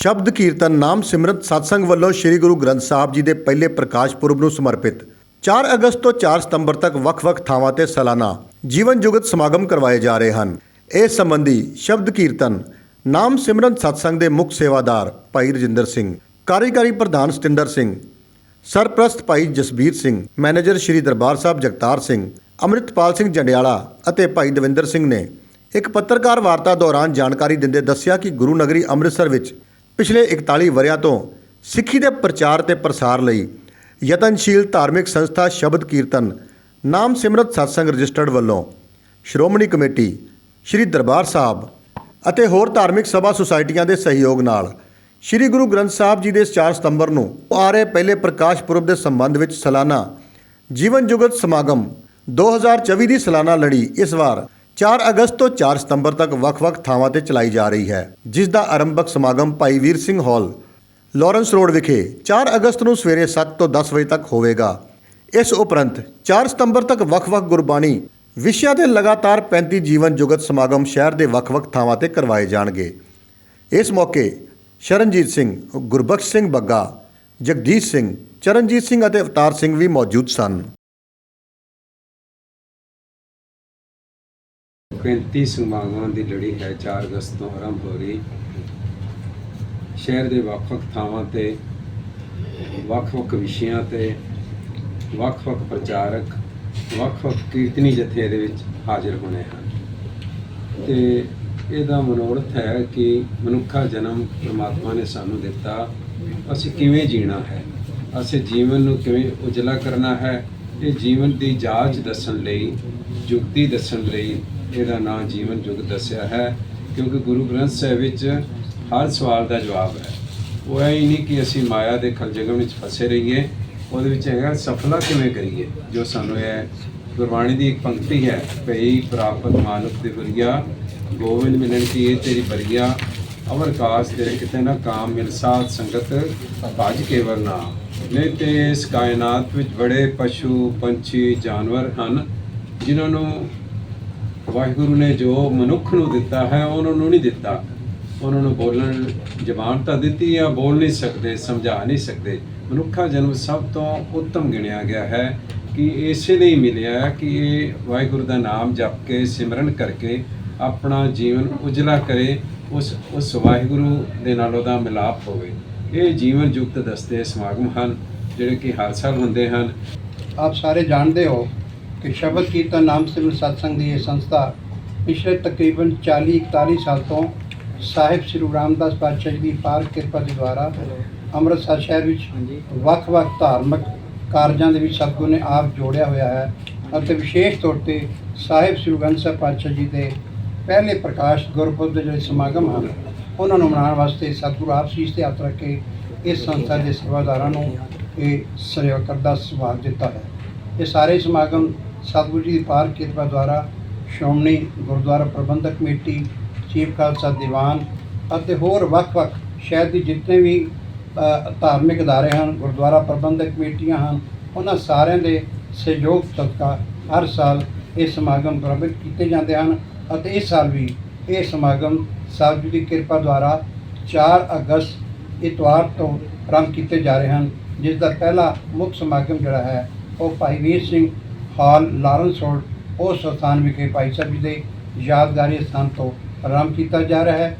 ਸ਼ਬਦ ਕੀਰਤਨ ਨਾਮ ਸਿਮਰਤ ਸਤਸੰਗ ਵੱਲੋਂ ਸ੍ਰੀ ਗੁਰੂ ਗ੍ਰੰਥ ਸਾਹਿਬ ਜੀ ਦੇ ਪਹਿਲੇ ਪ੍ਰਕਾਸ਼ ਪੁਰਬ ਨੂੰ ਸਮਰਪਿਤ। 4 ਅਗਸਤ ਤੋਂ 4 ਸਤੰਬਰ ਤੱਕ ਵੱਖ-ਵੱਖ ਥਾਵਾਂ ਤੇ ਸਾਲਾਨਾ ਜੀਵਨ ਜੁਗਤ ਸਮਾਗਮ ਕਰਵਾਏ ਜਾ ਰਹੇ ਹਨ। ਇਸ ਸੰਬੰਧੀ ਸ਼ਬਦ ਕੀਰਤਨ ਨਾਮ ਸਿਮਰਨ ਸਤਸੰਗ ਦੇ ਮੁੱਖ ਸੇਵਾਦਾਰ ਭਾਈ ਰਜਿੰਦਰ ਸਿੰਘ ਕਾਰਜਕਾਰੀ ਪ੍ਰਧਾਨ ਸਤਿੰਦਰ ਸਿੰਘ, ਸਰਪ੍ਰਸਤ ਭਾਈ ਜਸਬੀਰ ਸਿੰਘ, ਮੈਨੇਜਰ ਸ਼੍ਰੀ ਦਰਬਾਰ ਸਾਹਿਬ ਜਗਤਾਰ ਸਿੰਘ, ਅੰਮ੍ਰਿਤਪਾਲ ਸਿੰਘ ਜੰਡਿਆਲਾ ਅਤੇ ਭਾਈ ਦਵਿੰਦਰ ਸਿੰਘ ਨੇ ਇੱਕ ਪੱਤਰਕਾਰ ਵਾਰਤਾ ਦੌਰਾਨ ਜਾਣਕਾਰੀ ਦਿੰਦੇ ਦੱਸਿਆ ਕਿ ਗੁਰੂ ਨਗਰੀ ਅੰਮ੍ਰਿਤਸਰ ਵਿੱਚ ਪਿਛਲੇ 41 ਵਰਿਆਂ ਤੋਂ ਸਿੱਖੀ ਦੇ ਪ੍ਰਚਾਰ ਤੇ ਪ੍ਰਸਾਰ ਲਈ ਯਤਨਸ਼ੀਲ ਧਾਰਮਿਕ ਸੰਸਥਾ ਸ਼ਬਦ ਕੀਰਤਨ, ਨਾਮ ਸਿਮਰਤ ਸਤਸੰਗ ਰਜਿਸਟਰਡ ਵੱਲੋਂ ਸ਼੍ਰੋਮਣੀ ਕਮੇਟੀ, ਸ਼੍ਰੀ ਦਰਬਾਰ ਸਾਹਿਬ ਅਤੇ ਹੋਰ ਧਾਰਮਿਕ ਸਭਾ ਸੁਸਾਇਟੀਆਂ ਦੇ ਸਹਿਯੋਗ ਨਾਲ ਸ਼੍ਰੀ ਗੁਰੂ ਗ੍ਰੰਥ ਸਾਹਿਬ ਜੀ ਦੇ 4 ਸਤੰਬਰ ਨੂੰ ਆ ਰਹੇ ਪਹਿਲੇ ਪ੍ਰਕਾਸ਼ ਪੁਰਬ ਦੇ ਸੰਬੰਧ ਵਿੱਚ ਸਾਲਾਨਾ ਜੀਵਨ ਜੁਗਤ ਸਮਾਗਮ 2024 ਦੀ ਸਾਲਾਨਾ ਲੜੀ ਇਸ ਵਾਰ 4 ਅਗਸਤ ਤੋਂ 4 ਸਤੰਬਰ ਤੱਕ ਵੱਖ-ਵੱਖ ਥਾਵਾਂ ਤੇ ਚਲਾਈ ਜਾ ਰਹੀ ਹੈ, ਜਿਸ ਦਾ ਆਰੰਭਕ ਸਮਾਗਮ Bhai Vir Singh hall, Lawrence road ਵਿਖੇ 4 ਅਗਸਤ ਨੂੰ ਸਵੇਰੇ 7 ਤੋਂ 10 ਵਜੇ ਤੱਕ ਹੋਵੇਗਾ। ਇਸ ਉਪਰੰਤ 4 ਸਤੰਬਰ ਤੱਕ ਵੱਖ-ਵੱਖ ਗੁਰਬਾਣੀ ਵਿਸ਼ਿਆਂ ਤੇ ਲਗਾਤਾਰ 35 ਜੀਵਨ ਜੁਗਤ ਸਮਾਗਮ ਸ਼ਹਿਰ ਦੇ ਵੱਖ-ਵੱਖ ਥਾਵਾਂ ਤੇ ਕਰਵਾਏ ਜਾਣਗੇ। ਇਸ ਮੌਕੇ ਸ਼ਰਨਜੀਤ ਸਿੰਘ, ਗੁਰਬਖਸ਼ ਸਿੰਘ ਬੱਗਾ ਜਗਦੀਸ਼ ਸਿੰਘ, ਚਰਨਜੀਤ ਸਿੰਘ ਅਤੇ ਅਵਤਾਰ ਸਿੰਘ ਵੀ ਮੌਜੂਦ ਸਨ। 35 ਸਮਾਗਮਾਂ ਦੀ ਲੜੀ ਹੈ 4 ਅਗਸਤ ਤੋਂ ਆਰੰਭ ਹੋ ਰਹੀ। ਸ਼ਹਿਰ ਦੇ ਵੱਖ-ਵੱਖ ਥਾਵਾਂ ਤੇ, ਵੱਖ-ਵੱਖ ਵਿਸ਼ਿਆਂ ਤੇ, ਵੱਖ-ਵੱਖ ਪ੍ਰਚਾਰਕ, ਵੱਖ-ਵੱਖ ਕੀਰਤਨੀ ਜਥੇ ਦੇ ਵਿੱਚ ਹਾਜ਼ਰ ਹੋਣੇ ਹਨ। ਤੇ ਇਹਦਾ ਮਨੋਰਥ ਹੈ ਕਿ ਮਨੁੱਖਾ ਜਨਮ ਪ੍ਰਮਾਤਮਾ ਨੇ ਸਾਨੂੰ ਦਿੱਤਾ। ਅਸੀਂ ਕਿਵੇਂ ਜੀਣਾ ਹੈ? ਅਸੀਂ ਜੀਵਨ ਨੂੰ ਕਿਵੇਂ ਉਜਲਾ ਕਰਨਾ ਹੈ? ਇਹ ਜੀਵਨ ਦੀ ਜਾਂਚ ਦੱਸਣ ਲਈ, ਜੁਗਤੀ ਦੱਸਣ ਲਈ ਇਹਦਾ ਨਾਂ ਜੀਵਨ ਜੁਗ ਦੱਸਿਆ ਹੈ, ਕਿਉਂਕਿ ਗੁਰੂ ਗ੍ਰੰਥ ਸਾਹਿਬ ਵਿੱਚ ਹਰ ਸਵਾਲ ਦਾ ਜਵਾਬ ਹੈ। ਉਹ ਇਹ ਹੀ ਨਹੀਂ ਕਿ ਅਸੀਂ ਮਾਇਆ ਦੇ ਖਲਜਗਮ ਵਿੱਚ ਫਸੇ ਰਹੀਏ, ਉਹਦੇ ਵਿੱਚ ਹੈਗਾ ਸਫਲਾ ਕਿਵੇਂ ਕਰੀਏ, ਜੋ ਸਾਨੂੰ ਇਹ ਗੁਰਬਾਣੀ ਦੀ ਇੱਕ ਪੰਕਤੀ ਹੈ, ਭਈ ਪ੍ਰਾਪਤ ਮਾਨੁਖ ਦੇ ਬਰੀਆ ਗੋਬਿੰਦ ਮਿਲਣ ਕੀ ਇਹ ਤੇਰੀ ਬਰੀਆ ਅਮਰ ਕਾਸ ਤੇਰੇ ਕਿਤੇ ਨਾ ਕਾਮ ਮਿਲ ਸਾਥ ਸੰਗਤ, ਭਜ ਕੇ ਵਰਨਾ ਨਹੀਂ ਤੇ ਇਸ ਕਾਇਨਾਤ ਵਿੱਚ ਬੜੇ ਪਸ਼ੂ, ਪੰਛੀ, ਜਾਨਵਰ ਹਨ, ਜਿਨ੍ਹਾਂ ਨੂੰ ਵਾਹਿਗੁਰੂ ਨੇ ਜੋ ਮਨੁੱਖ ਨੂੰ ਦਿੱਤਾ ਹੈ, ਉਹਨਾਂ ਨੂੰ ਨਹੀਂ ਦਿੱਤਾ। ਉਹਨਾਂ ਨੂੰ ਬੋਲਣ ਜ਼ਬਾਨ ਤਾਂ ਦਿੱਤੀ ਆ, ਬੋਲ ਨਹੀਂ ਸਕਦੇ, ਸਮਝਾ ਨਹੀਂ ਸਕਦੇ। ਮਨੁੱਖਾ ਜਨਮ ਸਭ ਤੋਂ ਉੱਤਮ ਗਿਣਿਆ ਗਿਆ ਹੈ ਕਿ ਇਸੇ ਲਈ ਮਿਲਿਆ ਕਿ ਇਹ ਵਾਹਿਗੁਰੂ ਦਾ ਨਾਮ ਜਪ ਕੇ, ਸਿਮਰਨ ਕਰਕੇ ਆਪਣਾ ਜੀਵਨ ਉਜਲਾ ਕਰੇ, ਉਸ ਉਸ ਵਾਹਿਗੁਰੂ ਦੇ ਨਾਲ ਉਹਦਾ ਮਿਲਾਪ ਹੋਵੇ। ਇਹ ਜੀਵਨ ਯੁਕਤ ਦਸਤੇ ਸਮਾਗਮ ਹਨ ਜਿਹੜੇ ਕਿ ਹਰ ਸਾਲ ਹੁੰਦੇ ਹਨ। ਆਪ ਸਾਰੇ ਜਾਣਦੇ ਹੋ ਕਿ ਸ਼ਬਦ ਕੀਰਤਨ ਨਾਮ ਸਿਮਰਨ ਸਤਸੰਗ ਦੀ ਇਹ ਸੰਸਥਾ ਪਿਛਲੇ ਤਕਰੀਬਨ 40 41 ਸਾਲ ਤੋਂ ਸਾਹਿਬ ਸ੍ਰੀ ਰਾਮਦਾਸ ਪਾਤਸ਼ਾਹ ਜੀ ਦੀ ਪਾਰ ਕਿਰਪਾ ਦੇ ਦੁਆਰਾ ਅੰਮ੍ਰਿਤਸਰ ਸ਼ਹਿਰ ਵਿੱਚ ਵੱਖ-ਵੱਖ ਧਾਰਮਿਕ ਕਾਰਜਾਂ ਦੇ ਵਿੱਚ ਸਤਿਗੁਰੂ ਨੇ ਆਪ ਜੋੜਿਆ ਹੋਇਆ ਹੈ ਅਤੇ ਵਿਸ਼ੇਸ਼ ਤੌਰ ਤੇ ਸਾਹਿਬ ਸ੍ਰੀ ਗੁਰੂ ਗ੍ਰੰਥ ਸਾਹਿਬ ਪਾਤਸ਼ਾਹ ਜੀ ਦੇ ਪਹਿਲੇ ਪ੍ਰਕਾਸ਼ ਗੁਰਪੁਰਬ ਦੇ ਜਿਹੜੇ ਸਮਾਗਮ ਹਨ ਉਹਨਾਂ ਨੂੰ ਮਨਾਉਣ ਵਾਸਤੇ ਸਤਿਗੁਰੂ ਆਪ ਸੀਸ ਤੇ ਹੱਥ ਰੱਖ ਕੇ ਇਸ ਸੰਸਥਾ ਦੇ ਸੇਵਾਦਾਰਾਂ ਨੂੰ ਇਹ ਸੇਵਾ ਦਾ ਸੁਭਾਗ ਦਿੱਤਾ ਹੈ। ਇਹ ਸਾਰੇ ਸਮਾਗਮ ਸਤਿਗੁਰੂ ਜੀ ਦੀ ਪਾਰ ਕਿਰਪਾ ਦੁਆਰਾ ਸ਼੍ਰੋਮਣੀ ਗੁਰਦੁਆਰਾ ਪ੍ਰਬੰਧਕ ਕਮੇਟੀ, ਚੀਫ ਖਾਲਸਾ ਦੀਵਾਨ ਅਤੇ ਹੋਰ ਵੱਖ-ਵੱਖ ਸ਼ਹਿਰ ਦੀ ਜਿੰਨੇ ਵੀ ਧਾਰਮਿਕ ਅਦਾਰੇ ਹਨ, ਗੁਰਦੁਆਰਾ ਪ੍ਰਬੰਧਕ ਕਮੇਟੀਆਂ ਹਨ, ਉਹਨਾਂ ਸਾਰਿਆਂ ਦੇ ਸਹਿਯੋਗ ਸਦਕਾ ਹਰ ਸਾਲ ਇਹ ਸਮਾਗਮ ਪ੍ਰਬੰਧ ਕੀਤੇ ਜਾਂਦੇ ਹਨ ਅਤੇ ਇਸ ਸਾਲ ਵੀ ਇਹ ਸਮਾਗਮ ਸਾਹਿਬ ਜੀ ਦੀ ਕਿਰਪਾ ਦੁਆਰਾ 4 ਅਗਸਤ ਇਤਵਾਰ ਤੋਂ ਆਰੰਭ ਕੀਤੇ ਜਾ ਰਹੇ ਹਨ, ਜਿਸ ਦਾ ਪਹਿਲਾ ਮੁੱਖ ਸਮਾਗਮ ਜਿਹੜਾ ਹੈ, ਉਹ Bhai Vir Singh hall Lawrence road, ਉਸ ਸਥਾਨ ਵਿਖੇ ਭਾਈ ਸਾਹਿਬ ਜੀ ਦੇ ਯਾਦਗਾਰੀ ਸਥਾਨ ਤੋਂ ਆਰੰਭ ਕੀਤਾ ਜਾ ਰਿਹਾ ਹੈ।